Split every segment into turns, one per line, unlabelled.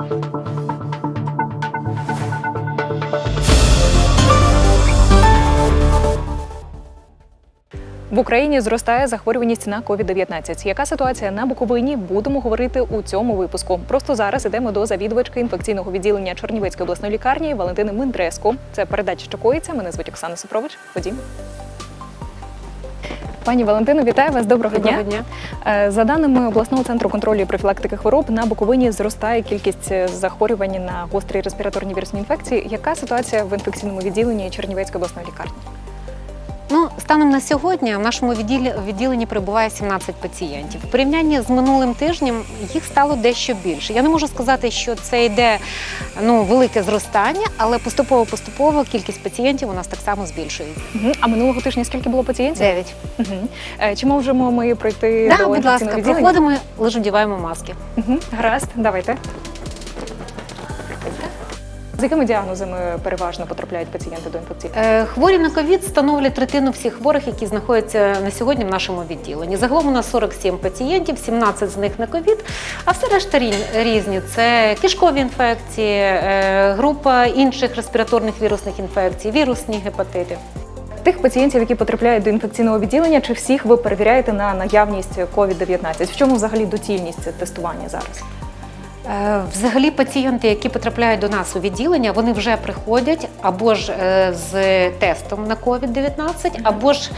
В Україні зростає захворюваність на COVID-19. Яка ситуація на Буковині? Будемо говорити у цьому випуску. Просто зараз ідемо до завідувачки інфекційного відділення Чернівецької обласної лікарні Валентини Миндреску. Це передача що. Мене звуть Оксана Супрович. Ходім. Пані Валентино, вітаю вас. Доброго,
Доброго
дня.
дня.
Е, За даними обласного центру контролю і профілактики хвороб, на Буковині зростає кількість е, захворювань на гострі респіраторні вірусні інфекції. Яка ситуація в інфекційному відділенні Чернівецької обласної лікарні?
Ну, станом на сьогодні в нашому відділі, відділенні перебуває 17 пацієнтів. В порівнянні з минулим тижнем їх стало дещо більше. Я не можу сказати, що це йде ну, велике зростання, але поступово-поступово кількість пацієнтів у нас так само збільшується.
Мгм. А минулого тижня скільки було пацієнтів?
Дев'ять.
Е, Чи можемо ми пройти
Да,
до
будь ласка,
відділення?
проходимо, лише вдіваємо маски.
Мгм. Гаразд, давайте. З якими діагнозами переважно потрапляють пацієнти до інфекції?
Е, Хворі на ковід становлять третину всіх хворих, які знаходяться на сьогодні в нашому відділенні. Загалом у нас 47 пацієнтів, 17 з них на ковід, а все решта різні. Це кишкові інфекції, е, група інших респіраторних вірусних інфекцій, вірусні гепатити.
Тих пацієнтів, які потрапляють до інфекційного відділення, чи всіх ви перевіряєте на наявність COVID-19? В чому взагалі доцільність тестування зараз?
Е, Взагалі, пацієнти, які потрапляють до нас у відділення, вони вже приходять або ж е, з тестом на COVID-19, або ж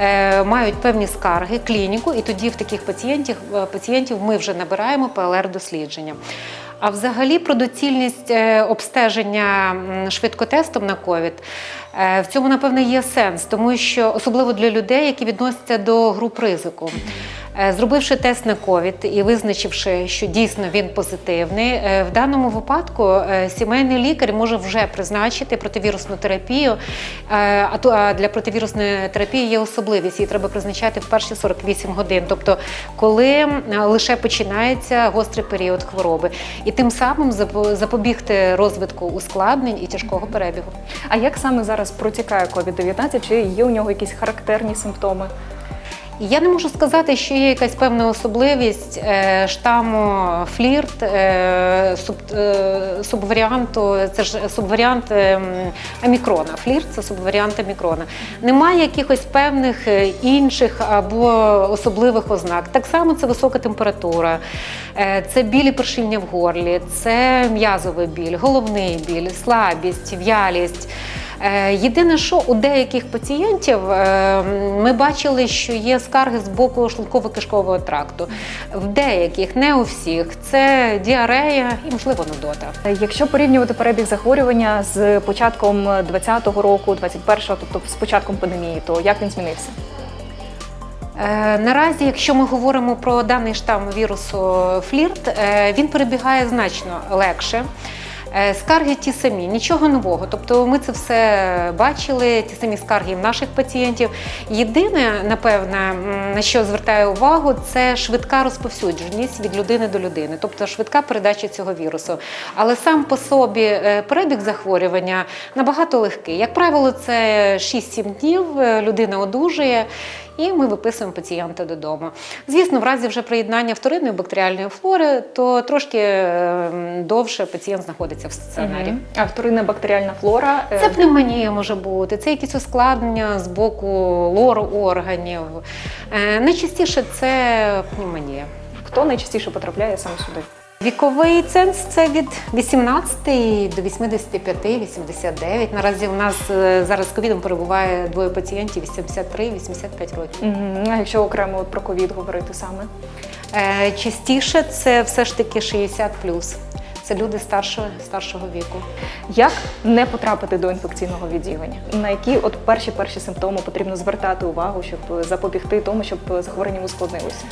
е, мають певні скарги, клініку, і тоді в таких пацієнтів, пацієнтів ми вже набираємо ПЛР-дослідження. А взагалі про доцільність обстеження швидкотестом на COVID в цьому, напевне, є сенс, тому що особливо для людей, які відносяться до груп ризику. Е, Зробивши тест на ковід і визначивши, що дійсно він позитивний, е, в даному випадку е, сімейний лікар може вже призначити противірусну терапію. А для противірусної терапії є особливість, її треба призначати в перші 48 годин, тобто коли лише починається гострий період хвороби, і тим самим запобігти розвитку ускладнень і тяжкого перебігу.
А як саме зараз протікає COVID-19? Чи є у нього якісь характерні симптоми?
Я не можу сказати, що є якась певна особливість е, штаму флірт, е, суб, е, субваріанту, це ж субваріант е, м. Флірт це субваріант омікрона. Немає якихось певних інших або особливих ознак. Так само це висока температура, це білі першильня в горлі, це м'язовий біль, головний біль, слабість, в'ялість. Е, Єдине, що у деяких пацієнтів е, ми бачили, що є скарги з боку шлунково-кишкового тракту. В деяких, не у всіх, це діарея і, можливо, нудота.
Е, Якщо порівнювати перебіг захворювання з початком 20-го року, 21-го, тобто з початком пандемії, то як він змінився?
Наразі, якщо ми говоримо про даний штам вірусу флірт, він перебігає значно легше. Е, Скарги ті самі, нічого нового. Тобто ми це все бачили, ті самі скарги в наших пацієнтів. Єдине, напевне, на що звертаю увагу, це швидка розповсюдженість від людини до людини, тобто швидка передача цього вірусу. Але сам по собі е, перебіг захворювання набагато легкий. Як правило, це 6-7 днів, е, людина одужує. І ми виписуємо пацієнта додому. Звісно, в разі вже приєднання вторинної бактеріальної флори, то трошки е, довше пацієнт знаходиться в стаціонарі.
А вторинна бактеріальна флора е,
Це пневмонія може бути, це якісь ускладнення з боку лору органів. Е, Найчастіше це пневмонія.
хто найчастіше потрапляє саме сюди?
Віковий ценз це від 18 до 85-89. Наразі у нас е, зараз з ковідом перебуває двоє пацієнтів 83-85 років.
Мгм. А якщо окремо про ковід говорити саме?
Е, Частіше це все ж таки 60 Це люди старшого, старшого віку.
Як не потрапити до інфекційного відділення? На які от перші перші симптоми потрібно звертати увагу, щоб запобігти тому, щоб захворювання ускладнилося?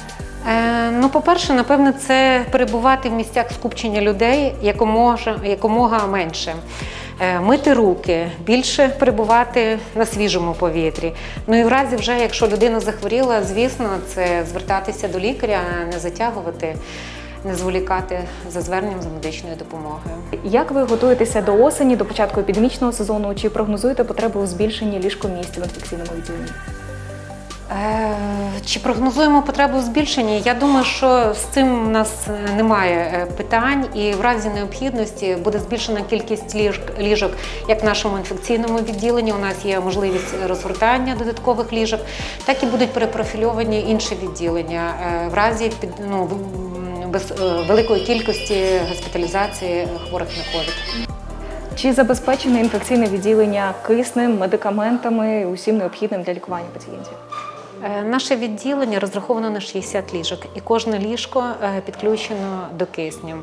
Е, ну, по-перше, напевне, це перебувати в місцях скупчення людей якомога, якомога менше. Е, Мити руки, більше перебувати на свіжому повітрі. Ну і в разі, вже, якщо людина захворіла, звісно, це звертатися до лікаря, не затягувати, не зволікати за зверненням за медичною допомогою.
Як ви готуєтеся до осені, до початку епідемічного сезону? Чи прогнозуєте потребу у збільшенні ліжкомісць в інфекційному відділенні?
Е, Чи прогнозуємо потребу в збільшенні? Я думаю, що з цим у нас е, немає е, питань, і в разі необхідності буде збільшена кількість ліжк- ліжок як в нашому інфекційному відділенні. У нас є можливість розгортання додаткових ліжок, так і будуть перепрофільовані інші відділення в разі під ну без великої кількості госпіталізації хворих на ковід.
Чи забезпечене інфекційне відділення киснем, медикаментами усім необхідним для лікування пацієнтів?
Е, Наше відділення розраховано на 60 ліжок, і кожне ліжко е, підключено до кисню.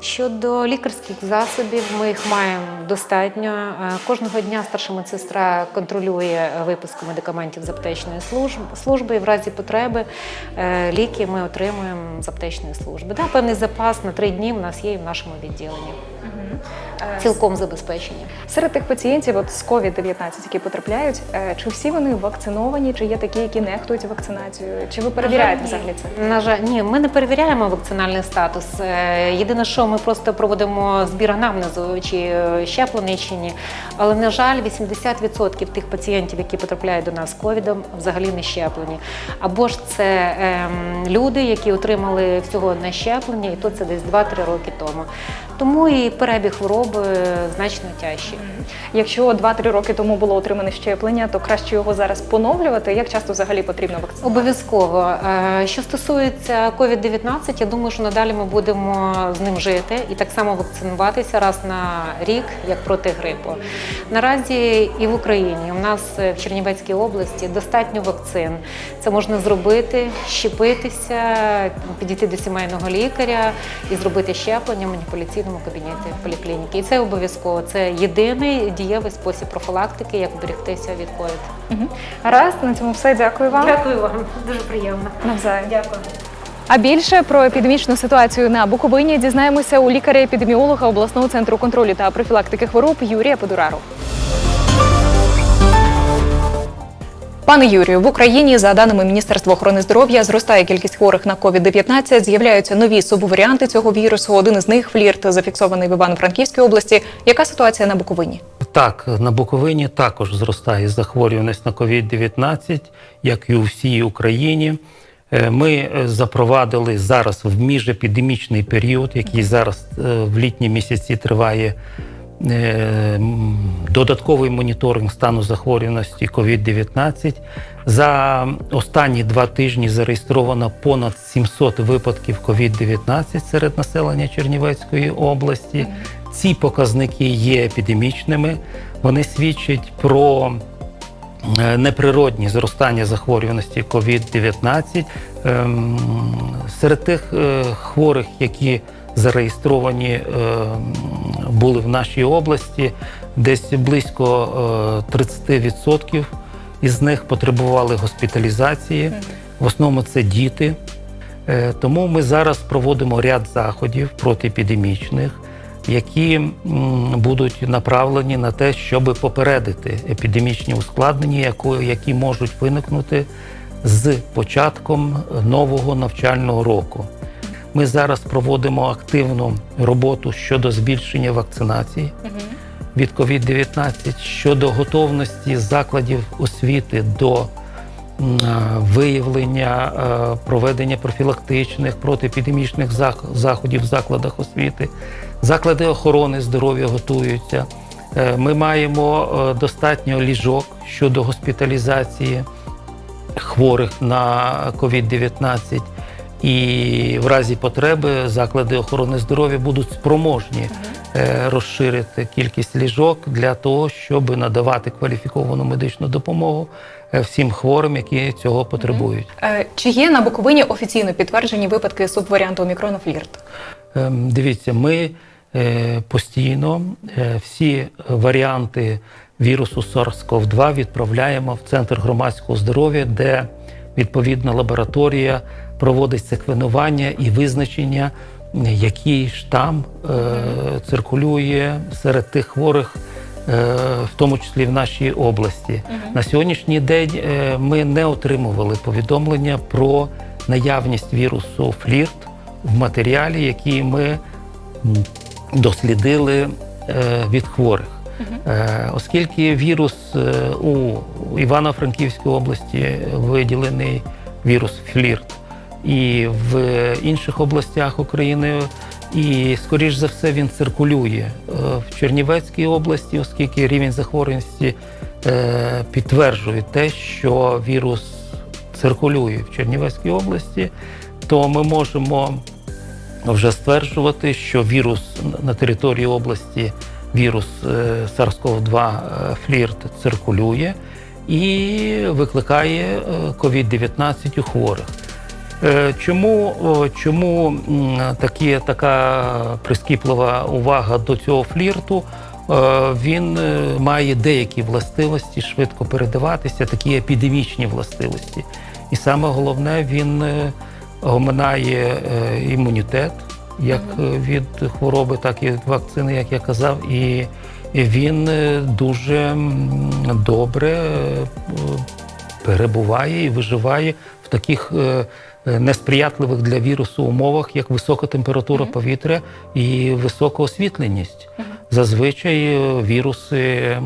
Щодо лікарських засобів, ми їх маємо достатньо. Е, Кожного дня старша медсестра контролює випуск медикаментів з аптечної служб- служби, і в разі потреби ліки ми отримуємо з аптечної служби. Да, певний запас на три дні в нас є і в нашому відділенні. Цілком забезпечені.
Серед тих пацієнтів от з COVID-19, які потрапляють, чи всі вони вакциновані, чи є такі, які нехтують вакцинацією? Чи ви перевіряєте
На
взагалі це?
На жаль, ні, ми не перевіряємо вакцинальний статус. Е, Єдине, що ми просто проводимо збір анамнезу, чи е, щеплений, чи ні. Але на жаль, 80% тих пацієнтів, які потрапляють до нас з ковідом, взагалі не щеплені. Або ж це ем, люди, які отримали всього одне щеплення, і то це десь 2-3 роки тому. Тому і перебіг хвороби значно тяжчий.
Якщо 2-3 роки тому було отримане щеплення, то краще його зараз поновлювати. Як часто взагалі потрібно вакцинувати?
Обов'язково. Е, Що стосується COVID-19, я думаю, що надалі ми будемо з ним жити і так само вакцинуватися раз на рік, як проти грипу. Наразі і в Україні у нас е, в Чернівецькій області достатньо вакцин. Це можна зробити, щепитися, підійти до сімейного лікаря і зробити щеплення в маніпуляційному кабінеті поліклініки. І це обов'язково. Це єдиний дієвий спосіб профілактики, як берегтися від.
Мгм. Гаразд, на цьому все. Дякую вам.
Дякую вам, дуже приємно.
Навзаю.
Дякую.
А більше про епідемічну ситуацію на Буковині дізнаємося у лікаря-епідеміолога обласного центру контролю та профілактики хвороб Юрія Подурару. Пане Юрію, в Україні, за даними Міністерства охорони здоров'я, зростає кількість хворих на COVID-19, З'являються нові субваріанти цього вірусу. Один із них флірт, зафіксований в Івано-Франківській області. Яка ситуація на Буковині?
Так, на Буковині також зростає захворюваність на COVID-19, як і у всій Україні. Е, Ми е, запровадили зараз в міжепідемічний період, який зараз е, в літні місяці триває. Е, Додатковий моніторинг стану захворюваності COVID-19. За останні два тижні зареєстровано понад 700 випадків COVID-19 серед населення Чернівецької області. Ці показники є епідемічними. Вони свідчать про е, неприродні зростання захворюваності COVID-19. Ем, Серед тих е, хворих, які зареєстровані були в нашій області, десь близько е, 30% із них потребували госпіталізації. В основному це діти. Е, Тому ми зараз проводимо ряд заходів протиепідемічних, які будуть направлені на те, щоб попередити епідемічні ускладнення, які можуть виникнути з початком нового навчального року. Ми зараз проводимо активну роботу щодо збільшення вакцинації від COVID-19, щодо готовності закладів освіти до е, виявлення, е, проведення профілактичних протиепідемічних зах- заходів в закладах освіти. Заклади охорони здоров'я готуються. Е, Ми маємо достатньо ліжок щодо госпіталізації хворих на COVID-19. І в разі потреби заклади охорони здоров'я будуть спроможні е, розширити кількість ліжок для того, щоб надавати кваліфіковану медичну допомогу е, всім хворим, які цього потребують.
Е, Чи є на Буковині офіційно підтверджені випадки субваріанту омікрону флірт?
Ем, Дивіться, ми постійно всі варіанти вірусу SARS-CoV-2 відправляємо в Центр громадського здоров'я, де відповідна лабораторія проводить секвенування і визначення, який штам е, циркулює серед тих хворих. е, В тому числі в нашій області на сьогоднішній день е, ми не отримували повідомлення про наявність вірусу флірт в матеріалі, який ми дослідили е, від хворих. Е, Оскільки вірус е, у Івано-Франківській області виділений вірус флірт, і в інших областях України, і скоріш за все він циркулює Е, в Чернівецькій області, оскільки рівень захворюваності е, підтверджує те, що вірус циркулює в Чернівецькій області, то ми можемо вже стверджувати, що вірус на території області, вірус е, SARS-CoV-2 е, флірт циркулює і викликає е, COVID-19 у хворих. Е, Чому, чому такі, така прискіплива увага до цього флірту? Е, Він е, має деякі властивості швидко передаватися, такі епідемічні властивості. І саме головне, він оминає імунітет як від хвороби, так і від вакцини, як я казав. І він дуже добре перебуває і виживає в таких несприятливих для вірусу умовах, як висока температура повітря і висока освітленість. Зазвичай е, віруси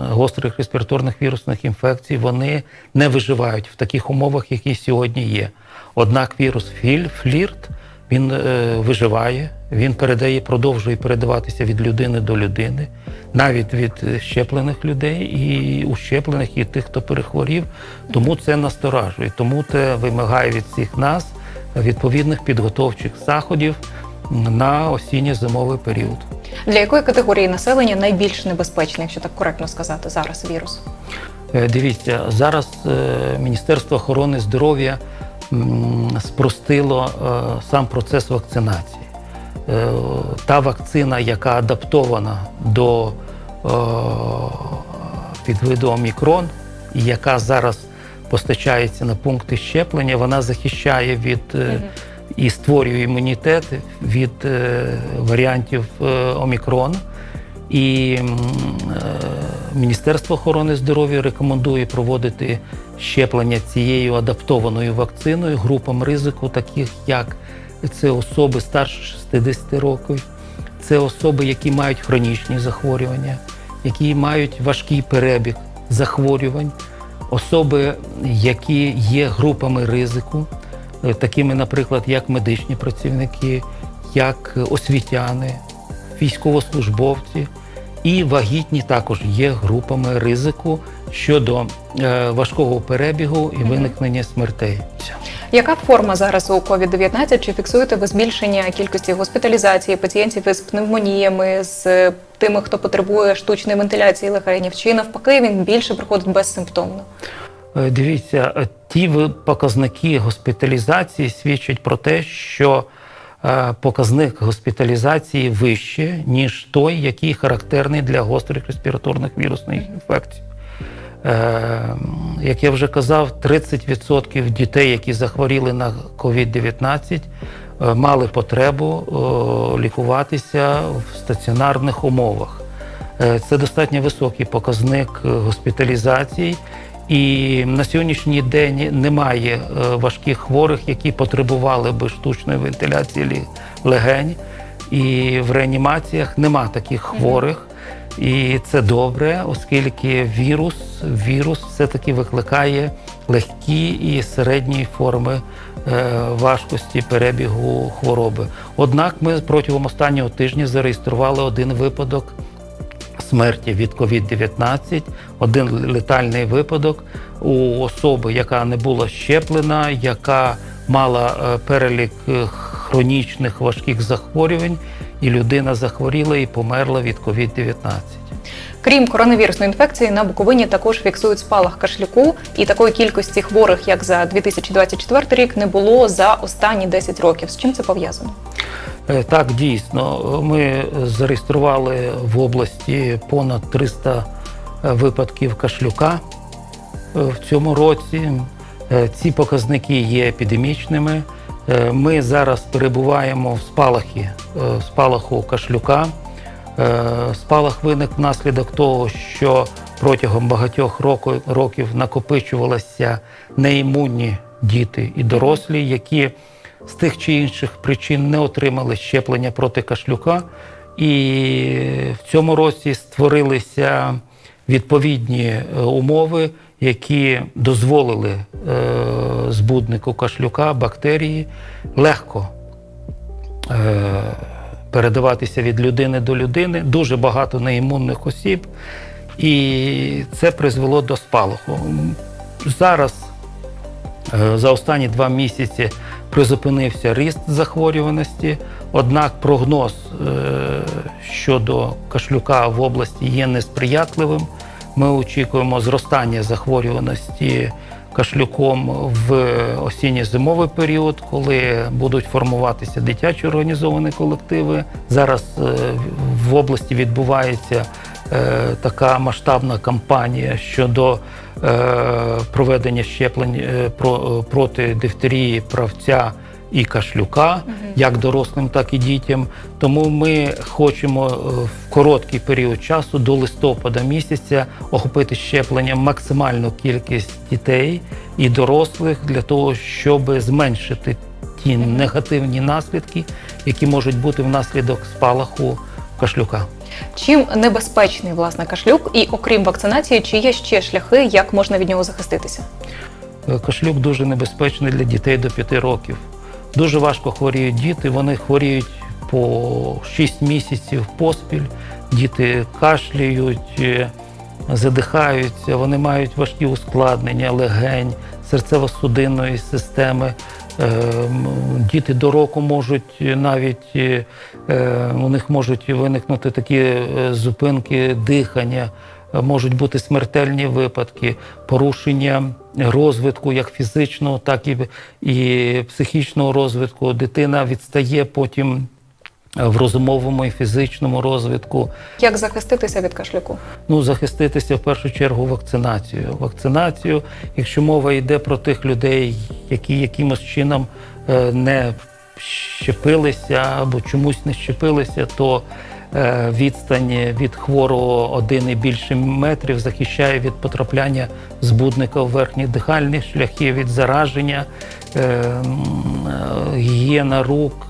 гострих респіраторних вірусних інфекцій вони не виживають в таких умовах, які сьогодні є. Однак вірус філь, флірт він е, виживає, він передає, продовжує передаватися від людини до людини, навіть від щеплених людей і ущеплених, і тих, хто перехворів. Тому це насторажує, тому це вимагає від всіх нас відповідних підготовчих заходів на осінньо-зимовий період.
Для якої категорії населення найбільш небезпечний, якщо так коректно сказати, зараз вірус?
Е, Дивіться, зараз е, Міністерство охорони здоров'я спростило е, сам процес вакцинації. Е, Та вакцина, яка адаптована до е, підвиду Омікрон, і яка зараз постачається на пункти щеплення, вона захищає від і створює імунітет від варіантів Омікрон. І е, Міністерство охорони здоров'я рекомендує проводити щеплення цією адаптованою вакциною групам ризику, таких як це особи старше 60 років, це особи, які мають хронічні захворювання, які мають важкий перебіг захворювань, особи, які є групами ризику, е, такими, наприклад, як медичні працівники, як освітяни, військовослужбовці і вагітні також є групами ризику щодо е, важкого перебігу і виникнення смертей.
Яка форма зараз у COVID-19? Чи фіксуєте ви збільшення кількості госпіталізації пацієнтів із пневмоніями, з тими, хто потребує штучної вентиляції легенів? Чи навпаки він більше приходить безсимптомно?
Е, Дивіться, е, ті показники госпіталізації свідчать про те, що показник госпіталізації вище, ніж той, який характерний для гострих респіраторних вірусних інфекцій. Е, Як я вже казав, 30% дітей, які захворіли на COVID-19, е, мали потребу е, лікуватися в стаціонарних умовах. Е, Це достатньо високий показник е, госпіталізацій. І на сьогоднішній день немає е, важких хворих, які потребували би штучної вентиляції легень. І в реанімаціях нема таких хворих. І це добре, оскільки вірус, вірус все-таки викликає легкі і середні форми е, важкості перебігу хвороби. Однак ми протягом останнього тижня зареєстрували один випадок смерті від COVID-19, один летальний випадок у особи, яка не була щеплена, яка мала е, перелік е, хронічних важких захворювань, і людина захворіла і померла від COVID-19.
Крім коронавірусної інфекції, на Буковині також фіксують спалах кашлюку, і такої кількості хворих, як за 2024 рік, не було за останні 10 років. З чим це пов'язано?
Е, Так, дійсно, ми зареєстрували в області понад 300 випадків кашлюка е, в цьому році. Е, Ці показники є епідемічними. Е, Ми зараз перебуваємо в спалахі е, спалаху кашлюка. Е, Спалах виник внаслідок того, що протягом багатьох років накопичувалися неімунні діти і дорослі, які з тих чи інших причин не отримали щеплення проти кашлюка. І в цьому році створилися відповідні е, умови, які дозволили е, збуднику кашлюка, бактерії легко е, передаватися від людини до людини. Дуже багато неімунних осіб, і це призвело до спалаху. Зараз За останні два місяці призупинився ріст захворюваності, однак прогноз е, щодо кашлюка в області є несприятливим. Ми очікуємо зростання захворюваності кашлюком в осінньо-зимовий період, коли будуть формуватися дитячі організовані колективи. Зараз е, в області відбувається е, така масштабна кампанія щодо е, проведення щеплень е, про- проти дифтерії, правця і кашлюка, як дорослим, так і дітям. Тому ми хочемо е, в короткий період часу до листопада місяця охопити щепленням максимальну кількість дітей і дорослих для того, щоб зменшити ті негативні наслідки, які можуть бути внаслідок спалаху кашлюка.
Чим небезпечний власне кашлюк, і окрім вакцинації, чи є ще шляхи, як можна від нього захиститися?
Е, Кашлюк дуже небезпечний для дітей до 5 років. Дуже важко хворіють діти, вони хворіють по 6 місяців поспіль. Діти кашляють, е, задихаються, вони мають важкі ускладнення легень, серцево-судинної системи. Е, Діти до року можуть навіть е, е, у них можуть виникнути такі зупинки дихання, можуть бути смертельні випадки, порушення розвитку як фізичного, так і, і психічного розвитку. Дитина відстає потім в розумовому і фізичному розвитку.
Як захиститися від кашлюку?
Ну, захиститися в першу чергу вакцинацією. Вакцинацію, якщо мова йде про тих людей, які якимось чином е, не щепилися або чомусь не щепилися, то е, відстань від хворого один і більше метрів захищає від потрапляння збудника в верхні дихальні шляхи, від зараження, е, е, гігієна рук.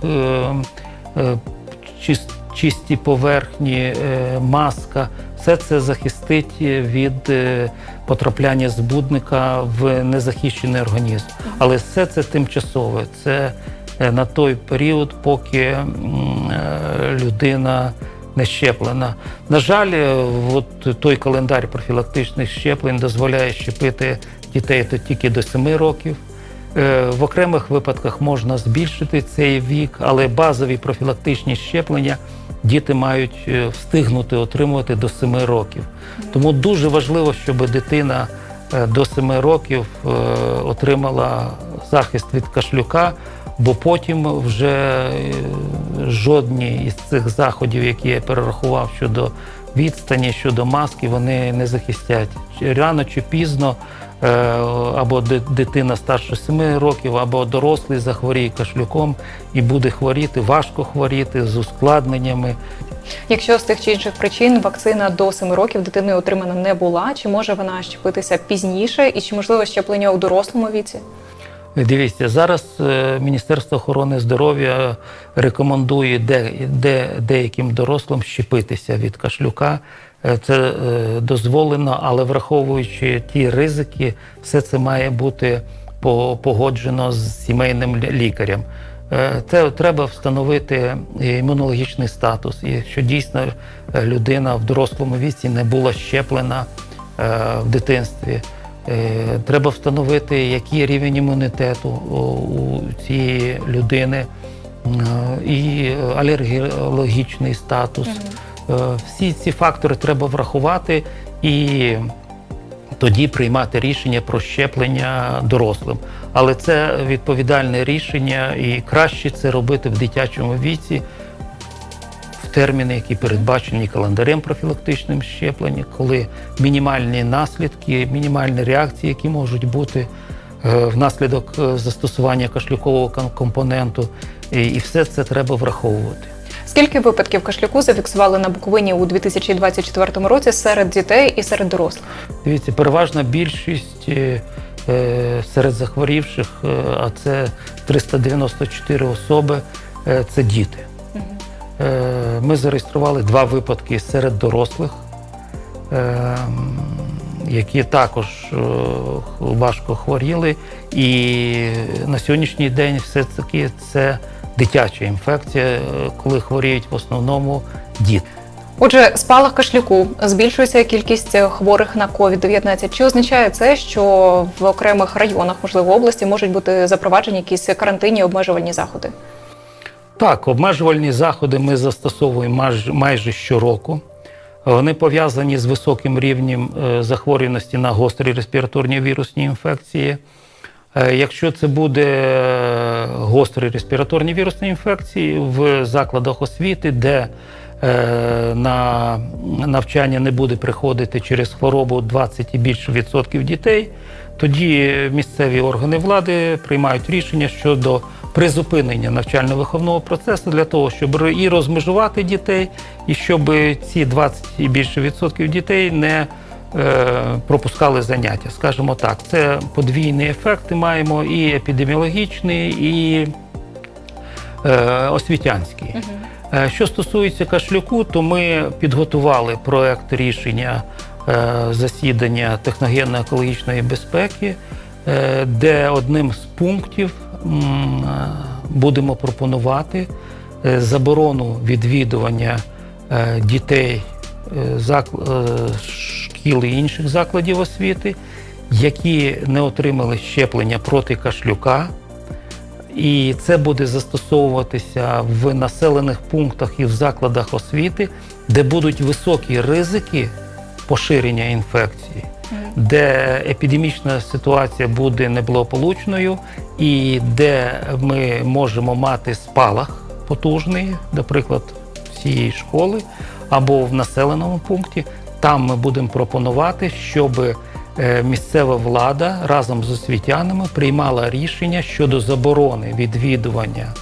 Е, е, чис- чисті поверхні, е, маска, все це захистить від е, потрапляння збудника в незахищений організм. Але все це тимчасове. Це е, на той період, поки е, людина не щеплена. На жаль, е, от той календар профілактичних щеплень дозволяє щепити дітей тільки до 7 років. Е, В окремих випадках можна збільшити цей вік, але базові профілактичні щеплення діти мають е, встигнути отримувати до 7 років. Тому дуже важливо, щоб дитина е, до 7 років отримала захист від кашлюка, бо потім вже жодні із цих заходів, які я перерахував щодо відстані, щодо маски, вони не захистять. Рано чи пізно або дитина старше 7 років, або дорослий захворіє кашлюком і буде хворіти, важко хворіти з ускладненнями.
Якщо з тих чи інших причин вакцина до 7 років дитиною отримана не була, чи може вона щепитися пізніше, і чи можливо щеплення у дорослому віці?
Дивіться, зараз е, Міністерство охорони здоров'я рекомендує де, де, деяким дорослим щепитися від кашлюка. Е, Це е, дозволено, але враховуючи ті ризики, все це має бути погоджено з сімейним лікарем. Це треба встановити імунологічний статус. І якщо дійсно людина в дорослому віці не була щеплена в дитинстві. Е, Треба встановити, який рівень імунітету у- у цієї людини е, і алергологічний статус. Е, Всі ці фактори треба врахувати і тоді приймати рішення про щеплення дорослим. Але це відповідальне рішення, і краще це робити в дитячому віці. Терміни, які передбачені календарем профілактичним щеплення, коли мінімальні наслідки, мінімальні реакції, які можуть бути е, внаслідок е, застосування кашлюкового компоненту, і, все це треба враховувати.
Скільки випадків кашлюку зафіксували на Буковині у 2024 році серед дітей і серед дорослих?
Дивіться, переважна більшість е, серед захворівших, а це 394 особи, це діти. Е, Ми зареєстрували два випадки серед дорослих, е, які також е, важко хворіли. І на сьогоднішній день все-таки це дитяча інфекція, коли хворіють в основному діти.
Отже, спалах кашлюку збільшується кількість хворих на COVID-19. Чи означає це, що в окремих районах, можливо, області, можуть бути запроваджені якісь карантинні обмежувальні заходи?
Так, обмежувальні заходи ми застосовуємо майже, майже щороку. Вони пов'язані з високим рівнем е, захворюваності на гострі респіраторні вірусні інфекції. Е, Якщо це буде е, гострі респіраторні вірусні інфекції в закладах освіти, де на навчання не буде приходити через хворобу 20 і більше відсотків дітей, тоді місцеві органи влади приймають рішення щодо призупинення навчально-виховного процесу для того, щоб і розмежувати дітей, і щоб ці 20 і більше відсотків дітей не е, пропускали заняття. Скажімо так, це подвійні ефекти маємо і епідеміологічний, і е, освітянський. Е, Що стосується кашлюку, то ми підготували проект рішення засідання техногенно-екологічної безпеки, е, де одним з пунктів е, будемо пропонувати е, заборону відвідування е, дітей е, е, шкіл і інших закладів освіти, які не отримали щеплення проти кашлюка. І це буде застосовуватися в населених пунктах і в закладах освіти, де будуть високі ризики поширення інфекції, де епідемічна ситуація буде неблагополучною, і де ми можемо мати спалах потужний, наприклад, всієї школи або в населеному пункті. Там ми будемо пропонувати, щоб е, місцева влада разом з освітянами приймала рішення щодо заборони відвідування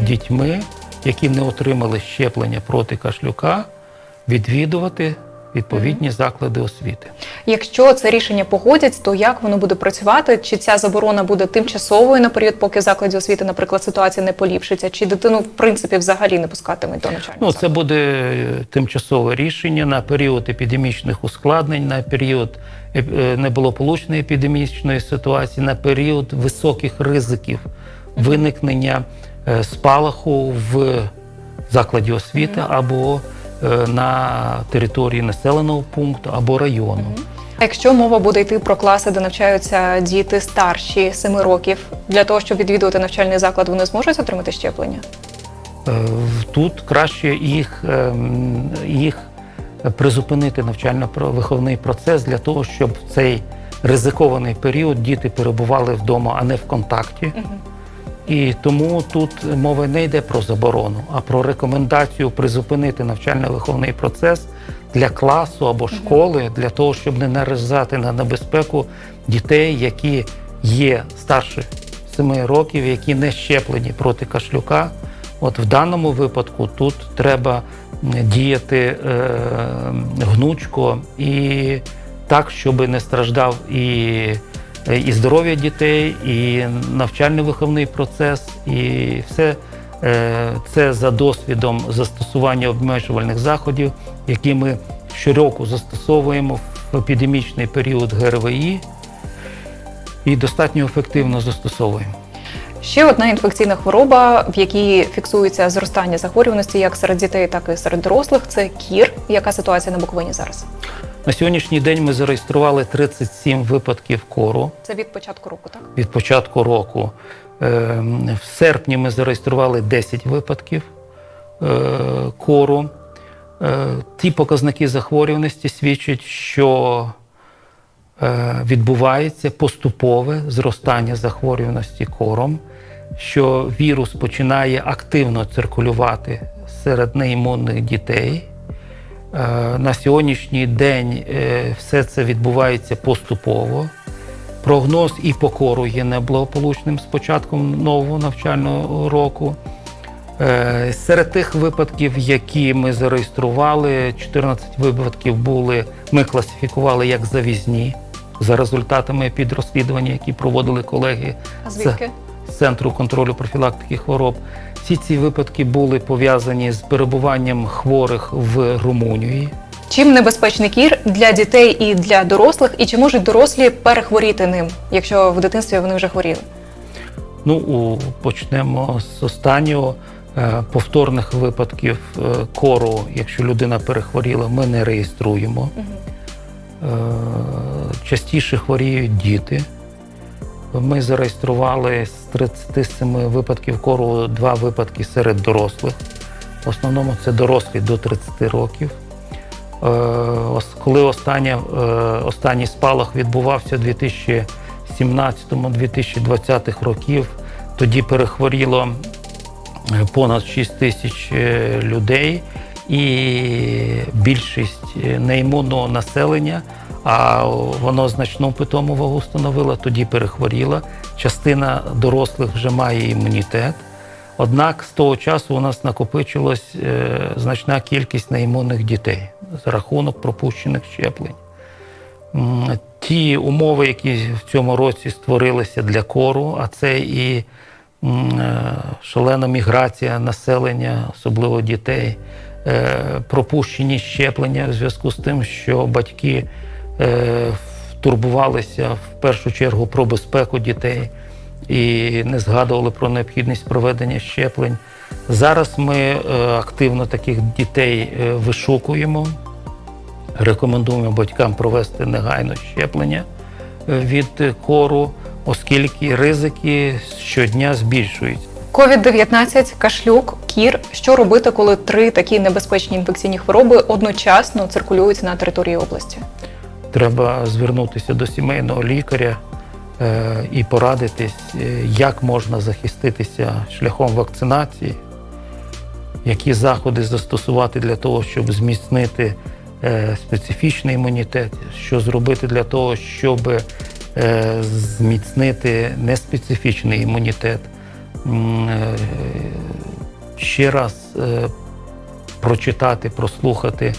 дітьми, які не отримали щеплення проти кашлюка, відвідувати відповідні заклади освіти.
Якщо це рішення погодять, то як воно буде працювати? Чи ця заборона буде тимчасовою на період, поки в закладі освіти, наприклад, ситуація не поліпшиться, чи дитину в принципі взагалі не пускатимуть до навчального
Ну, це буде е, тимчасове рішення на період епідемічних ускладнень, на період еп- е, неблагополучної епідемічної ситуації, на період високих ризиків виникнення е, спалаху в закладі освіти або е, на території населеного пункту або району.
А якщо мова буде йти про класи, де навчаються діти старші 7 років, для того, щоб відвідувати навчальний заклад, вони зможуть отримати щеплення?
Е, Тут краще їх, ем, їх призупинити навчально-виховний процес для того, щоб в цей ризикований період діти перебували вдома, а не в контакті. І тому тут мова не йде про заборону, а про рекомендацію призупинити навчально-виховний процес для класу або школи, для того, щоб не наражати на небезпеку дітей, які є старше 7 років, які не щеплені проти кашлюка. От в даному випадку тут треба діяти е, гнучко і так, щоб не страждав і, і здоров'я дітей, і навчально-виховний процес, і все е, це за досвідом застосування обмежувальних заходів, які ми щороку застосовуємо в епідемічний період ГРВІ і достатньо ефективно застосовуємо.
Ще одна інфекційна хвороба, в якій фіксується зростання захворюваності як серед дітей, так і серед дорослих, це кір. Яка ситуація на Буковині зараз?
На сьогоднішній день ми зареєстрували 37 випадків кору
Це від початку року, так?
від початку року. Е, В серпні ми зареєстрували 10 випадків е, кору. Е, Ті показники захворюваності свідчать, що е, відбувається поступове зростання захворюваності кором, що вірус починає активно циркулювати серед неімунних дітей. Е, На сьогоднішній день е, все це відбувається поступово. Прогноз і по кору є неблагополучним з початком нового навчального року. Е, Серед тих випадків, які ми зареєстрували, 14 випадків були, ми класифікували як завізні за результатами підрозслідування, які проводили колеги з Центру контролю профілактики хвороб. Всі ці випадки були пов'язані з перебуванням хворих в Румунії.
Чим небезпечний кір для дітей і для дорослих, і чи можуть дорослі перехворіти ним, якщо в дитинстві вони вже хворіли?
Ну, почнемо з останнього. Е, Повторних випадків е, кору, якщо людина перехворіла, ми не реєструємо. Е, Частіше хворіють діти. Ми зареєстрували з 37 випадків кору два випадки серед дорослих. В основному це дорослі до 30 років. Е, Коли остання, е, останній спалах відбувався у 2017-2020 років, тоді перехворіло е, понад 6 тисяч людей, і більшість неімунного населення, а воно значну питому вагу становило, тоді перехворіла. Частина дорослих вже має імунітет. Однак з того часу у нас накопичилась е, значна кількість неімунних дітей за рахунок пропущених щеплень. Ті умови, які в цьому році створилися для кору, а це і е, шалена міграція населення, особливо дітей, е, пропущені щеплення в зв'язку з тим, що батьки турбувалися в першу чергу про безпеку дітей і не згадували про необхідність проведення щеплень. Зараз ми е, активно таких дітей е, вишукуємо. Рекомендуємо батькам провести негайно щеплення е, від е, кору, оскільки ризики щодня збільшуються.
COVID-19, кашлюк, кір. Що робити, коли три такі небезпечні інфекційні хвороби одночасно циркулюють на території області?
Треба звернутися до сімейного лікаря е, і порадитись, е, як можна захиститися шляхом вакцинації, які заходи застосувати для того, щоб зміцнити е, специфічний імунітет, що зробити для того, щоб зміцнити неспецифічний імунітет. Ще раз прочитати, прослухати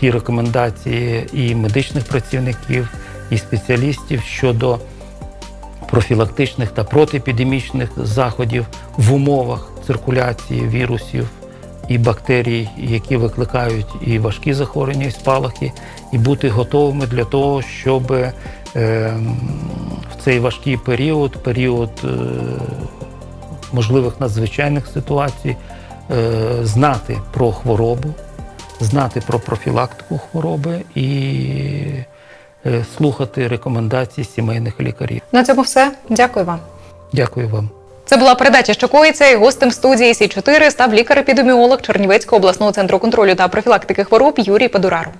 ті рекомендації і медичних працівників, і спеціалістів щодо профілактичних та протиепідемічних заходів в умовах циркуляції вірусів і бактерій, які викликають і важкі захворювання, і спалахи, і бути готовими для того, щоб е, в цей важкий період, період е, можливих надзвичайних ситуацій, е, знати про хворобу, знати про профілактику хвороби і е, слухати рекомендації сімейних лікарів.
На цьому все. Дякую вам.
Дякую вам.
Це була передача «Що коїться» і гостем студії Сі 4 став лікар-епідеміолог Чернівецького обласного центру контролю та профілактики хвороб Юрій Падурару.